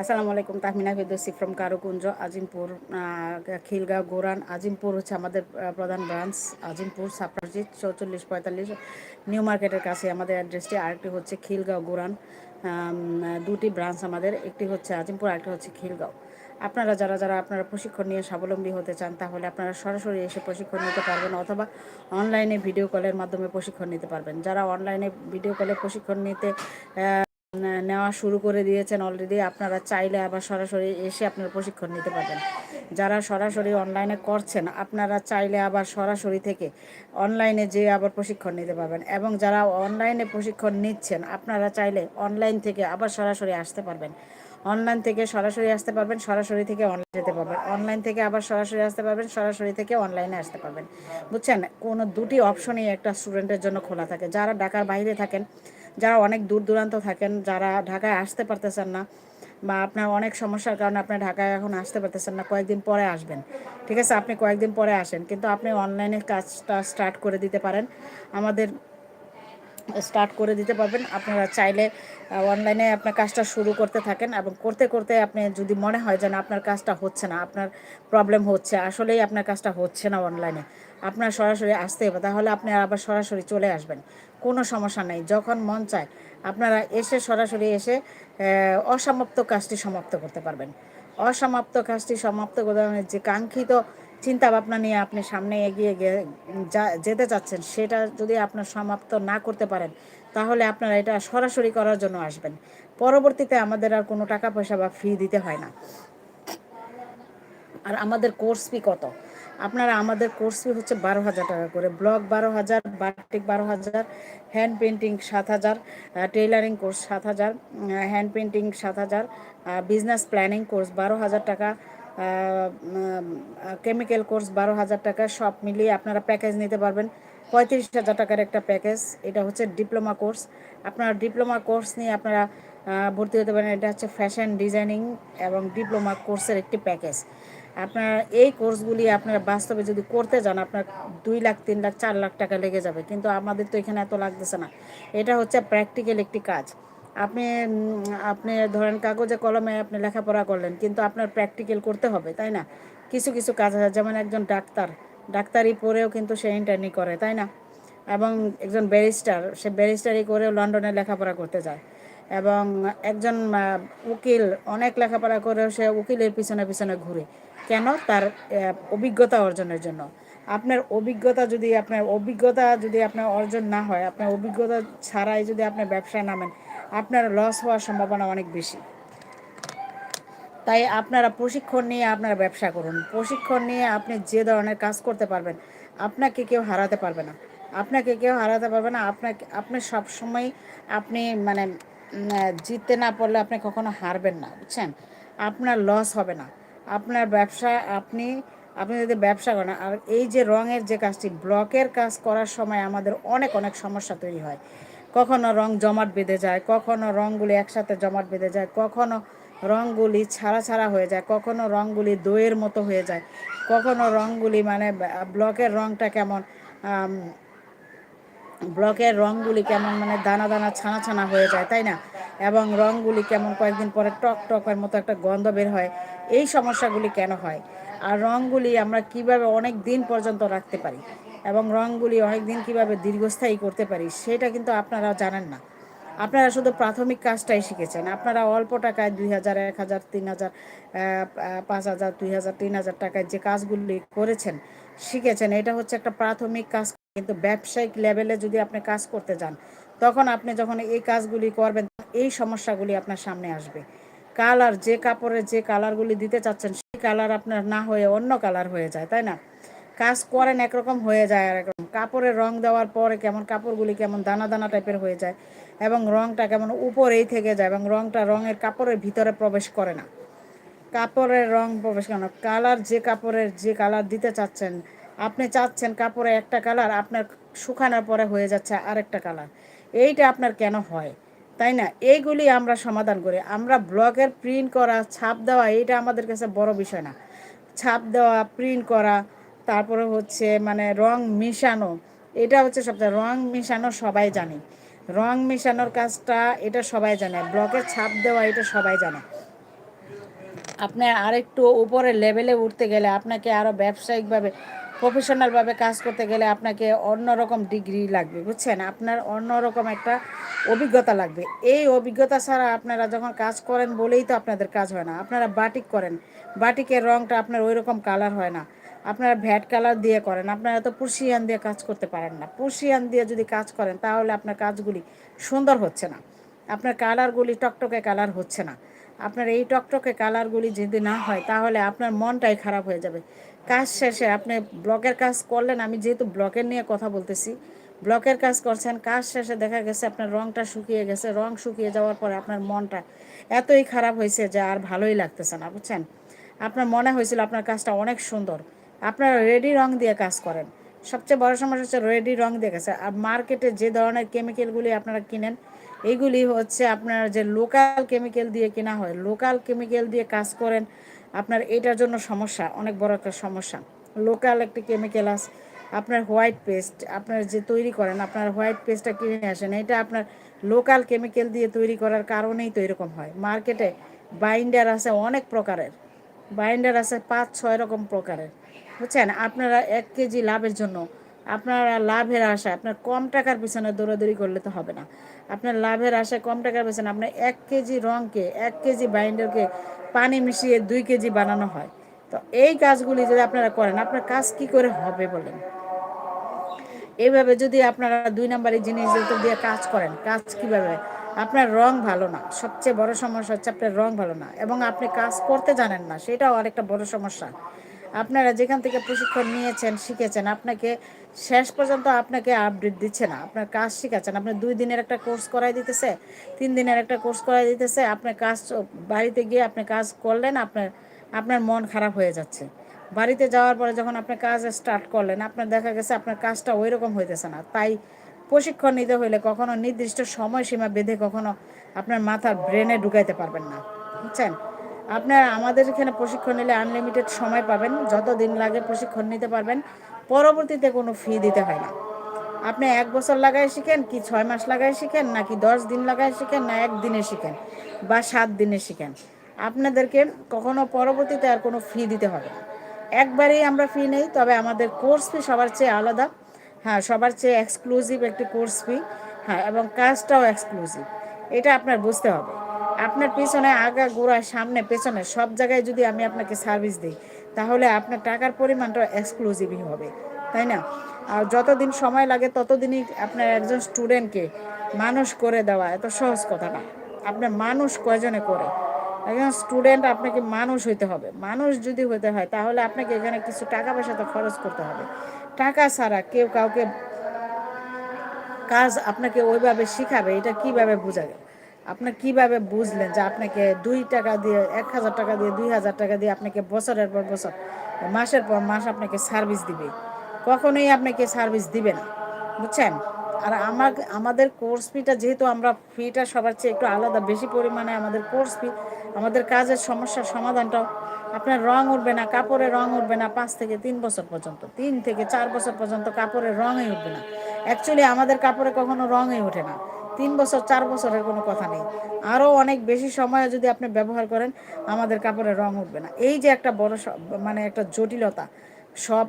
আসসালামু আলাইকুম, তাহমিনা ফেরদৌসি ফ্রম কারুকুঞ্জ, আজিমপুর খিলগাঁও, গোরান। আজিমপুর হচ্ছে আমাদের প্রধান ব্রাঞ্চ আজিমপুর সাপ্রাজিত চৌচল্লিশ পঁয়তাল্লিশ। নিউ মার্কেটের কাছে আমাদের অ্যাড্রেসটি আরেকটি হচ্ছে খিলগাঁও, গোরান। দুটি ব্রাঞ্চ আমাদের, একটি হচ্ছে আজিমপুর, আরেকটি হচ্ছে খিলগাঁও। আপনারা যারা যারা আপনারা প্রশিক্ষণ নিয়ে স্বাবলম্বী হতে চান, তাহলে আপনারা সরাসরি এসে প্রশিক্ষণ নিতে পারবেন অথবা অনলাইনে ভিডিও কলের মাধ্যমে প্রশিক্ষণ নিতে পারবেন। যারা অনলাইনে ভিডিও কলে প্রশিক্ষণ নিতে নেওয়া শুরু করে দিয়েছেন অলরেডি আপনারা চাইলে আবার সরাসরি এসে আপনারা প্রশিক্ষণ নিতে পারবেন। যারা সরাসরি অনলাইনে করছেন, আপনারা চাইলে আবার সরাসরি থেকে অনলাইনে যেয়ে আবার প্রশিক্ষণ নিতে পারবেন। এবং যারা অনলাইনে প্রশিক্ষণ নিচ্ছেন, আপনারা চাইলে অনলাইন থেকে আবার সরাসরি আসতে পারবেন। অনলাইন থেকে সরাসরি আসতে পারবেন, সরাসরি থেকে অনলাইন যেতে পারবেন। অনলাইন থেকে আবার সরাসরি আসতে পারবেন, সরাসরি থেকে অনলাইনে আসতে পারবেন। বুঝছেন? কোনো দুটি অপশনই একটা স্টুডেন্টের জন্য খোলা থাকে। যারা ঢাকার বাইরে থাকেন যারা অনেক দূর দূরান্ত থাকেন, যারা ঢাকায় আসতে পারতেছেন না বা আপনার অনেক সমস্যার কারণে আপনি ঢাকায় এখন আসতে পারতেছেন না, কয়েকদিন পরে আসবেন। ঠিক আছে, আপনি কয়েকদিন পরে আসেন, কিন্তু আপনি অনলাইনে কাজটা স্টার্ট করে দিতে পারেন। আমাদের স্টার্ট করে দিতে পারবেন। আপনারা চাইলে অনলাইনে আপনার কাজটা শুরু করতে থাকেন এবং করতে করতে আপনি যদি মনে হয় যেন আপনার কাজটা হচ্ছে না, আপনার প্রবলেম হচ্ছে, আসলেই আপনার কাজটা হচ্ছে না অনলাইনে আপনার সরাসরি আসতে হবে, তাহলে আপনি আবার সরাসরি চলে আসবেন। কোনো সমস্যা নেই, যখন মন চায়, আপনারা এসে সরাসরি এসে অসমাপ্ত কাজটি সমাপ্ত করতে পারবেন। অসমাপ্ত কাজটি সমাপ্ত করতে যে কাঙ্ক্ষিত চিন্তা ভাবনা নিয়ে আপনি সামনে এগিয়ে যেতে চাচ্ছেন, সেটা যদি আপনার সমাপ্ত না করতে পারেন, তাহলে আপনারা এটা সরাসরি করার জন্য আসবেন। পরবর্তীতে আমাদের আর কোনো টাকা পয়সা বা ফি দিতে হয় না। আর আমাদের কোর্স ফি কত? আপনারা আমাদের কোর্স ফি হচ্ছে বারো হাজার টাকা করে। ব্লগ বারো হাজার বাটিক বারো হাজার হ্যান্ড পেন্টিং সাত হাজার টেইলারিং কোর্স সাত হাজার হ্যান্ড পেন্টিং সাত হাজার বিজনেস প্ল্যানিং কোর্স বারো হাজার টাকা কেমিক্যাল কোর্স বারো হাজার টাকা, সব মিলিয়ে আপনারা প্যাকেজ নিতে পারবেন। পঁয়ত্রিশ হাজার টাকার একটা প্যাকেজ এটা হচ্ছে ডিপ্লোমা কোর্স আপনারা ডিপ্লোমা কোর্স নিয়ে আপনারা ভর্তি হতে পারেন। এটা হচ্ছে ফ্যাশন ডিজাইনিং এবং ডিপ্লোমা কোর্সের একটি প্যাকেজ আপনার এই কোর্সগুলি আপনারা বাস্তবে যদি করতে যান, আপনার দুই লাখ, তিন লাখ, চার লাখ টাকা লেগে যাবে। কিন্তু আমাদের তো এখানে এত লাগতেছে না। এটা হচ্ছে প্র্যাকটিক্যাল একটি কাজ। আপনি আপনি ধরেন কাগজে, কলমে আপনি লেখাপড়া করলেন, কিন্তু আপনার প্র্যাকটিক্যাল করতে হবে, তাই না? কিছু কিছু কাজ আছে, যেমন একজন ডাক্তার। ডাক্তারি পড়েও কিন্তু সে ইন্টারনি করে, তাই না? এবং একজন ব্যারিস্টার সে ব্যারিস্টারি করেও লন্ডনে লেখাপড়া করতে যায়। এবং একজন উকিল, অনেক লেখাপড়া করেও সে উকিলের পিছনে পিছনে ঘুরে। কেন তার অভিজ্ঞতা অর্জনের জন্য? আপনার অভিজ্ঞতা যদি আপনার অভিজ্ঞতা যদি আপনার অর্জন না হয়, আপনার অভিজ্ঞতা ছাড়াই যদি আপনার ব্যবসায় নামেন, আপনার লস হওয়ার সম্ভাবনা অনেক বেশি। তাই আপনারা প্রশিক্ষণ নিয়ে আপনারা ব্যবসা করুন। প্রশিক্ষণ নিয়ে আপনি যে ধরনের কাজ করতে পারবেন, আপনাকে কেউ হারাতে পারবে না। আপনাকে কেউ হারাতে পারবে না। আপনাকে, আপনি সবসময় আপনি মানে জিততে না পারলে আপনি কখনো হারবেন না, বুঝছেন? আপনার লস হবে না। আপনার ব্যবসা, আপনি আপনি যদি ব্যবসা করেন, আর এই যে রঙের যে কাজটি, ব্লকের কাজ করার সময় আমাদের অনেক অনেক সমস্যা তৈরি হয়। কখনো রং জমাট বেঁধে যায়, কখনো রঙগুলি একসাথে জমাট বেঁধে যায়, কখনো রঙগুলি ছাড়া ছাড়া হয়ে যায়, কখনো রঙগুলি দইয়ের মতো হয়ে যায়, কখনো রঙগুলি মানে ব্লকের রঙটা কেমন ব্লকের রঙগুলি কেমন মানে দানা দানা, ছানা ছানা হয়ে যায়, তাই না? এবং রঙগুলি কেমন কয়েকদিন পরে টক টকের মতো একটা গন্ধ বের হয়, এই সমস্যাগুলি কেন হয়? আর রঙগুলি আমরা কীভাবে অনেক দিন পর্যন্ত রাখতে পারি এবং রঙগুলি অনেক দিন কীভাবে দীর্ঘস্থায়ী করতে পারি, সেটা কিন্তু আপনারা জানেন না। আপনারা শুধু প্রাথমিক কাজটাই শিখেছেন। আপনারা অল্প টাকায় দুই হাজার, এক হাজার, তিন হাজার পাঁচ হাজার, দুই হাজার, তিন হাজার টাকায় যে কাজগুলি করেছেন, শিখেছেন, এটা হচ্ছে একটা প্রাথমিক কাজ। কিন্তু ব্যবসায়িক লেভেলে যদি আপনি কাজ করতে যান, তখন আপনি যখন এই কাজগুলি করবেন এই সমস্যাগুলি আপনার সামনে আসবে। কালার, যে কাপড়ের যে কালারগুলি দিতে চাচ্ছেন, সেই কালার আপনার না হয়ে অন্য কালার হয়ে যায়, তাই না? কাজ করেন একরকম, হয়ে যায় আর একরকম কাপড়ের রং দেওয়ার পরে কেমন, কাপড়গুলি কেমন দানা দানা টাইপের হয়ে যায় এবং রংটা কেমন উপরেই থেকে যায় এবং রংটা রঙের কাপড়ের ভিতরে প্রবেশ করে না। কাপড়ের রং প্রবেশ করে না। কালার, যে কাপড়ের যে কালার দিতে চাচ্ছেন, আপনি চাচ্ছেন কাপড়ে একটা কালার, আপনার শুকানোর পরে হয়ে যাচ্ছে আরেকটা কালার। এইটা আপনার কেন হয়? তাই না? এইগুলি আমরা সমাধান করি। আমরা ব্লকের প্রিন্ট করা, ছাপ দেওয়া এটা আমাদের কাছে বড় বিষয় না। ছাপ দেওয়া প্রিন্ট করা, তারপরে হচ্ছে মানে রং মিশানো, এটা হচ্ছে সবচেয়ে রং মিশানো সবাই জানে। রং মিশানোর কাজটা এটা সবাই জানে, ব্লকের ছাপ দেওয়া এটা সবাই জানে। আপনি আরেকটু উপরে লেভেলে উঠতে গেলে আপনাকে আরও ব্যবসায়িকভাবে প্রফেশনালভাবে কাজ করতে গেলে আপনাকে অন্যরকম ডিগ্রি লাগবে, বুঝছেন? আপনার অন্যরকম একটা অভিজ্ঞতা লাগবে। এই অভিজ্ঞতা ছাড়া আপনারা যখন কাজ করেন বলেই তো আপনাদের কাজ হয় না। আপনারা বাটিক করেন। বাটিকের রঙটা আপনার ওই রকম কালার হয় না। আপনারা ভ্যাট কালার দিয়ে করেন। আপনারা তো পুরসিয়ান দিয়ে কাজ করতে পারেন না। পুরসিয়ান দিয়ে যদি কাজ করেন, তাহলে আপনার কাজগুলি সুন্দর হচ্ছে না। আপনার কালারগুলি টকটকে কালার হচ্ছে না। আপনার এই টকটকে কালারগুলি যদি না হয়, তাহলে আপনার মনটাই খারাপ হয়ে যাবে। কাজ শেষে আপনি ব্লকের কাজ করলেন, আমি যেহেতু ব্লকের নিয়ে কথা বলতেছি, ব্লকের কাজ করছেন, কাজ শেষে দেখা গেছে আপনার রংটা শুকিয়ে গেছে, রং শুকিয়ে যাওয়ার পরে আপনার মনটা এতই খারাপ হয়েছে যে আর ভালোই লাগতেছে না, বুঝছেন? আপনার মনে হয়েছিল আপনার কাজটা অনেক সুন্দর, আপনারা রেডি রং দিয়ে কাজ করেন। সবচেয়ে বড় সমস্যা হচ্ছে রেডি রং দিয়ে গেছে আর মার্কেটে যে ধরনের কেমিক্যালগুলি আপনারা কিনেন, এইগুলি হচ্ছে আপনার যে লোকাল কেমিক্যাল দিয়ে কেনা হয় লোকাল কেমিক্যাল দিয়ে কাজ করেন আপনার এটার জন্য সমস্যা, অনেক বড় একটা সমস্যা। লোকাল একটি কেমিক্যাল আস আপনার হোয়াইট পেস্ট আপনার যে তৈরি করেন, আপনার হোয়াইট পেস্টটা কিনে আসেন, এটা আপনার লোকাল কেমিক্যাল দিয়ে তৈরি করার কারণেই তো এরকম হয়। মার্কেটে বাইন্ডার আছে অনেক প্রকারের বাইন্ডার আছে পাঁচ ছয় রকম প্রকারের। বুঝছেন? আপনারা এক কেজি লাভের জন্য আপনারা লাভের আশা আপনার কম টাকার পিছনে দৌড়াদৌড়ি করলে তো হবে না। আপনার লাভের আশায়, কম টাকার পিছনে আপনার এক কেজি রঙকে এক কেজি বাইন্ডারকে পানি মিশিয়ে দুই কেজি বানানো হয়। তো এই কাজগুলি যদি আপনারা করেন, আপনার কাজ কি করে হবে বলেন? এইভাবে যদি আপনারা দুই নাম্বারের জিনিস দিয়ে কাজ করেন, কাজ কীভাবে? আপনার রং ভালো না। সবচেয়ে বড় সমস্যা হচ্ছে আপনার রং ভালো না। এবং আপনি কাজ করতে জানেন না, সেটাও আরেকটা বড় সমস্যা। আপনারা যেখান থেকে প্রশিক্ষণ নিয়েছেন, শিখেছেন, আপনাকে শেষ পর্যন্ত আপনাকে আপডেট দিচ্ছে না। আপনার কাজ শিখাচ্ছেন। আপনি দুই দিনের একটা কোর্স করাই দিতেছে, তিন দিনের একটা কোর্স করাই দিতেছে, আপনার কাজ বাড়িতে গিয়ে আপনি কাজ করলেন, আপনার আপনার মন খারাপ হয়ে যাচ্ছে। বাড়িতে যাওয়ার পরে যখন আপনি কাজ স্টার্ট করলেন, আপনার দেখা গেছে আপনার কাজটা ওই রকম হইতেছে না। তাই প্রশিক্ষণ নিতে হলে কখনো নির্দিষ্ট সময়সীমা বেঁধে কখনো আপনার মাথার ব্রেনে ঢুকাইতে পারবেন না। বুঝছেন? আপনার আমাদের এখানে প্রশিক্ষণ নিলে আনলিমিটেড সময় পাবেন যত দিন লাগে প্রশিক্ষণ নিতে পারবেন। পরবর্তীতে কোনো ফি দিতে হয় না। আপনি এক বছর লাগাই শিখেন, কি ছয় মাস লাগাই শিখেন, নাকি দশ দিন লাগাই শিখেন, না এক দিনে শিখেন, বা সাত দিনে শিখেন। আপনাদেরকে কখনো পরবর্তীতে আর কোনো ফি দিতে হবে না। একবারেই আমরা ফি নেই, তবে আমাদের কোর্স ফি সবার চেয়ে আলাদা। হ্যাঁ সবার চেয়ে এক্সক্লুসিভ একটি কোর্স ফি হ্যাঁ এবং কাজটাও এক্সক্লুসিভ এটা আপনার বুঝতে হবে। আপনার পিছনে আগা গোড়া, সামনে, পেছনে, সব জায়গায় যদি আমি আপনাকে সার্ভিস দিই, তাহলে আপনার টাকার পরিমাণটা এক্সক্লুসিভই হবে, তাই না? আর যতদিন সময় লাগে, ততদিনই আপনার একজন স্টুডেন্টকে মানুষ করে দেওয়া এত সহজ কথা না। আপনার মানুষ কয়জনে করে? একজন স্টুডেন্ট আপনাকে মানুষ হইতে হবে। মানুষ যদি হতে হয়, তাহলে আপনাকে এখানে কিছু টাকা পয়সা তো খরচ করতে হবে। টাকা ছাড়া কেউ কাউকে কাজ আপনাকে ওইভাবে শিখাবে, এটা কীভাবে বোঝা গেল আপনি কীভাবে বুঝলেন যে আপনাকে দুই টাকা দিয়ে, এক হাজার টাকা দিয়ে, দুই হাজার টাকা দিয়ে আপনাকে বছরের পর বছর, মাসের পর মাস আপনাকে সার্ভিস দিবে? কখনোই আপনাকে সার্ভিস দিবে না। বুঝছেন? আর আমার, আমাদের কোর্স ফিটা যেহেতু আমরা ফিটা সবার চেয়ে একটু আলাদা, বেশি পরিমাণে আমাদের কোর্স ফি আমাদের কাজের সমস্যার সমাধানটাও আপনার রং উঠবে না, কাপড়ের রং উঠবে না পাঁচ থেকে তিন বছর পর্যন্ত। তিন থেকে চার বছর পর্যন্ত কাপড়ের রঙই উঠবে না। অ্যাকচুয়ালি আমাদের কাপড়ে কখনো রঙই ওঠে না। তিন বছর, চার বছরের কোনো কথা নেই। আরও অনেক বেশি সময় যদি আপনি ব্যবহার করেন, আমাদের কাপড়ে রং উঠবে না। এই যে একটা বড় মানে একটা জটিলতা, সব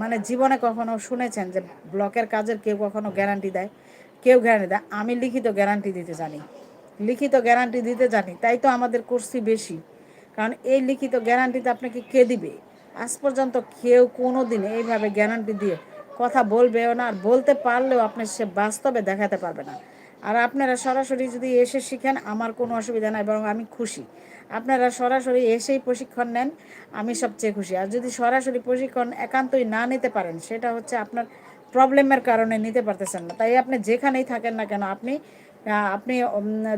মানে জীবনে কখনো শুনেছেন যে ব্লকের কাজের কেউ কখনো গ্যারান্টি দেয়? কেউ গ্যারান্টি দেয়? আমি লিখিত গ্যারান্টি দিতে জানি। লিখিত গ্যারান্টি দিতে জানি, তাই তো আমাদের কোর্সই বেশি। কারণ এই লিখিত গ্যারান্টিতে আপনাকে কে দিবে? আজ পর্যন্ত কেউ কোনো দিন এইভাবে গ্যারান্টি দিয়ে কথা বলবেও না, আর বলতে পারলেও আপনি সে বাস্তবে দেখাতে পারবে না। আর আপনারা সরাসরি যদি এসে শিখেন, আমার কোনো অসুবিধা নাই, বরং আমি খুশি। আপনারা সরাসরি এসেই প্রশিক্ষণ নেন, আমি সবচেয়ে খুশি। আর যদি সরাসরি প্রশিক্ষণ একান্তই না নিতে পারেন, সেটা হচ্ছে আপনার প্রবলেমের কারণে নিতে পারতেছেন না। তাই আপনি যেখানেই থাকেন না কেন, আপনি আপনি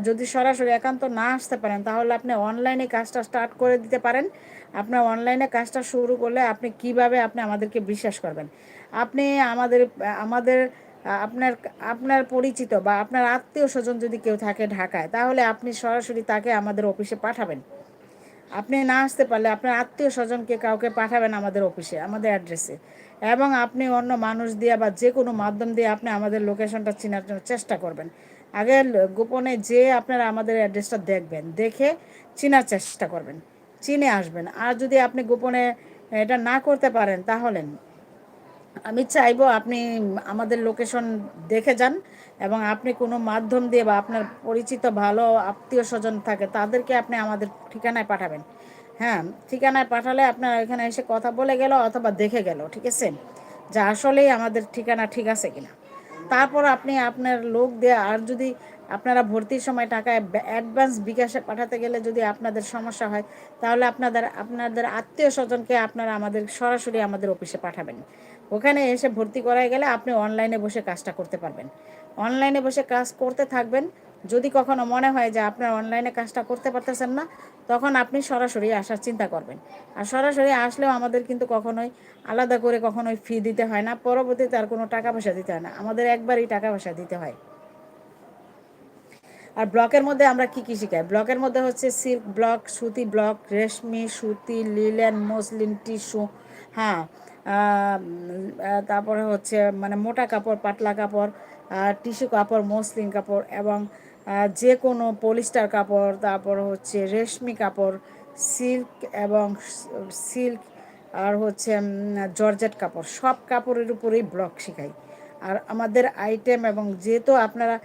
যদি সরাসরি একান্ত না আসতে পারেন, তাহলে আপনি অনলাইনে কাজটা স্টার্ট করে দিতে পারেন। আপনার অনলাইনে কাজটা শুরু করলে আপনি কীভাবে আপনি আমাদেরকে বিশ্বাস করবেন? আপনি আমাদের আমাদের আপনার আপনার পরিচিত বা আপনার আত্মীয় স্বজন যদি কেউ থাকে ঢাকায়, তাহলে আপনি সরাসরি তাকে আমাদের অফিসে পাঠাবেন। আপনি না আসতে পারলে আপনার আত্মীয় স্বজনকে কাউকে পাঠাবেন আমাদের অফিসে, আমাদের অ্যাড্রেসে। এবং আপনি অন্য মানুষ দিয়ে বা যে কোনো মাধ্যম দিয়ে আপনি আমাদের লোকেশনটা চেনার জন্য চেষ্টা করবেন। আগে গোপনে যে আপনারা আমাদের অ্যাড্রেসটা দেখবেন, দেখে চেনার চেষ্টা করবেন, চিনে আসবেন। আর যদি আপনি গোপনে এটা না করতে পারেন, তাহলে আমি চাইব আপনি আমাদের লোকেশন দেখে যান এবং আপনি কোনো মাধ্যম দিয়ে বা আপনার পরিচিত ভালো আত্মীয় স্বজন থাকে তাদেরকে আপনি আমাদের ঠিকানায় পাঠাবেন। হ্যাঁ ঠিকানায় পাঠালে আপনার এখানে এসে কথা বলে গেল অথবা দেখে গেল, ঠিক আছে? যে আসলেই আমাদের ঠিকানা ঠিক আছে কিনা। তারপর আপনি আপনার লোক দিয়ে আর যদি আপনারা ভর্তির সময় টাকা অ্যাডভান্স বিকাশে পাঠাতে গেলে যদি আপনাদের সমস্যা হয়, তাহলে আপনাদের আপনাদের আত্মীয় স্বজনকে আপনারা আমাদের সরাসরি আমাদের অফিসে পাঠাবেন। ওখানে এসে ভর্তি করায় গেলে আপনি অনলাইনে বসে কাজটা করতে পারবেন। অনলাইনে বসে কাজ করতে থাকবেন। যদি কখনো মনে হয় যে আপনার অনলাইনে কাজটা করতে পারতেছেন না, তখন আপনি সরাসরি আসার চিন্তা করবেন। আর সরাসরি আসলেও আমাদের কিন্তু কখনোই আলাদা করে কখনোই ফি দিতে হয় না। পরবর্তীতে আর কোনো টাকা পয়সা দিতে হয় না। আমাদের একবারই টাকা পয়সা দিতে হয়। আর ব্লকের মধ্যে আমরা কি কি শিখাই? ব্লকের মধ্যে হচ্ছে সিল্ক ব্লক, সুতি ব্লক, রেশমি, সুতি, লিলেন, মসলিন, টিস্যু হ্যাঁ তারপরে হচ্ছে মানে মোটা কাপড়, পাতলা কাপড় টিস্যু কাপড়, মসলিন কাপড় এবং যে কোনো পলিস্টার কাপড়, তারপর হচ্ছে রেশমি কাপড়, সিল্ক এবং সিল্ক আর হচ্ছে জর্জেট কাপড়। সব কাপড়ের উপরেই ব্লক শেখাই। আর আমাদের আইটেম এবং যেহেতু আপনারা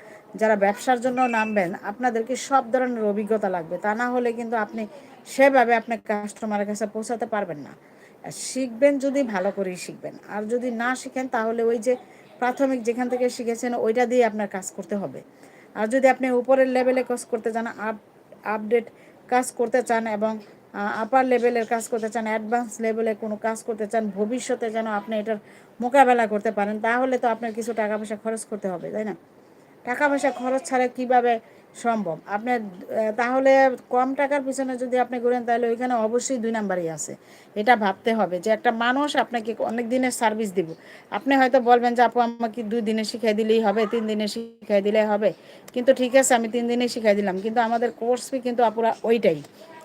যারা ব্যবসার জন্য নামবেন, আপনাদেরকে সব ধরনের অভিজ্ঞতা লাগবে। তা না হলে কিন্তু আপনি সেভাবে আপনার কাস্টমারের কাছে পৌঁছাতে পারবেন না। শিখবেন যদি, ভালো করেই শিখবেন। আর যদি না শিখেন, তাহলে ওই যে প্রাথমিক যেখান থেকে শিখেছেন, ওইটা দিয়ে আপনার কাজ করতে হবে। আর যদি আপনি উপরের লেভেলে কাজ করতে চান, আপ আপডেট কাজ করতে চান এবং আপার লেভেলের কাজ করতে চান অ্যাডভান্স লেভেলে কোনো কাজ করতে চান, ভবিষ্যতে যেন আপনি এটার মোকাবেলা করতে পারেন, তাহলে তো আপনার কিছু টাকা পয়সা খরচ করতে হবে, তাই না? টাকা পয়সা খরচ ছাড়া কীভাবে সম্ভব? আপনার তাহলে কম টাকার পিছনে যদি আপনি করেন তাহলে ওইখানে অবশ্যই দুই নাম্বারই আছে। এটা ভাবতে হবে যে একটা মানুষ আপনাকে অনেক দিনের সার্ভিস দিব। আপনি হয়তো বলবেন যে, আপু, আমাকে দুই দিনে শিখাই দিলেই হবে, তিন দিনে শিখাই দিলেই হবে। কিন্তু ঠিক আছে, আমি তিন দিনে শিখাই দিলাম। কিন্তু আমাদের কোর্স ফি কিন্তু আপুরা ওইটাই।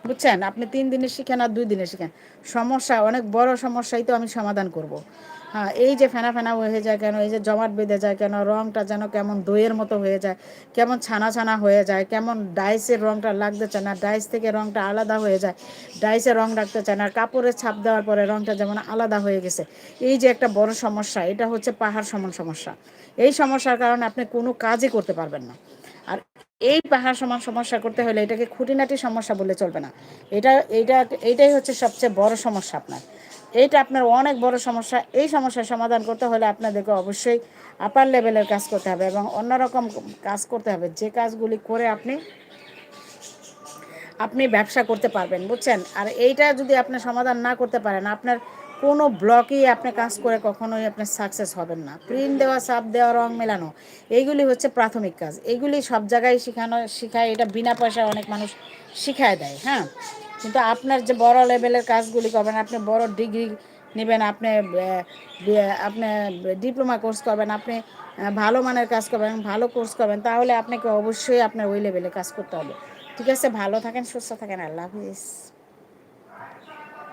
বুঝছেন? আপনি তিন দিনে শিখেন আর দুই দিনে শিখেন। সমস্যা, অনেক বড় সমস্যাই তো আমি সমাধান করব। হ্যাঁ এই যে ফেনা ফেনা হয়ে যায় কেন? এই যে জমাট বেঁধে যায় কেন? রঙটা যেন কেমন দইয়ের মতো হয়ে যায়, কেমন ছানা ছানা হয়ে যায়, কেমন ডাইসের রঙটা লাগতে চায় না, ডাইস থেকে রঙটা আলাদা হয়ে যায় ডাইসের রং রাখতে চায় না কাপড়ের ছাপ দেওয়ার পরে রঙটা যেমন আলাদা হয়ে গেছে। এই যে একটা বড় সমস্যা, এটা হচ্ছে পাহাড় সমান সমস্যা। এই সমস্যার কারণে আপনি কোনো কাজই করতে পারবেন না। আর এই পাহাড় সমান সমস্যা করতে হলে এটাকে খুঁটিনাটি সমস্যা বলে চলবে না। এটা, এইটা, এইটাই হচ্ছে সবচেয়ে বড় সমস্যা আপনার। এইটা আপনার অনেক বড় সমস্যা। এই সমস্যার সমাধান করতে হলে আপনাদেরকে অবশ্যই আপার লেভেলের কাজ করতে হবে এবং অন্যরকম কাজ করতে হবে। যে কাজগুলি করে আপনি আপনি ব্যবসা করতে পারবেন, বুঝছেন? আর এইটা যদি আপনি সমাধান না করতে পারেন, আপনার কোনো ব্লকেই আপনি কাজ করে কখনোই আপনি সাকসেস হবেন না। প্রিন্ট দেওয়া সাপ দেওয়া, রং মেলানো, এইগুলি হচ্ছে প্রাথমিক কাজ। এইগুলি সব জায়গায় শেখানো, শেখায়, এটা বিনা পয়সায় অনেক মানুষ শিখায় দেয় হ্যাঁ? কিন্তু আপনার যে বড় লেভেলের কাজগুলি করবেন, আপনি বড় ডিগ্রি নেবেন, আপনি আপনি ডিপ্লোমা কোর্স করবেন, আপনি ভালো মানের কাজ করবেন, ভালো কোর্স করবেন, তাহলে আপনাকে অবশ্যই আপনার ওই লেভেলে কাজ করতে হবে। ঠিক আছে? ভালো থাকেন, সুস্থ থাকেন, আল্লাহ হাফিজ।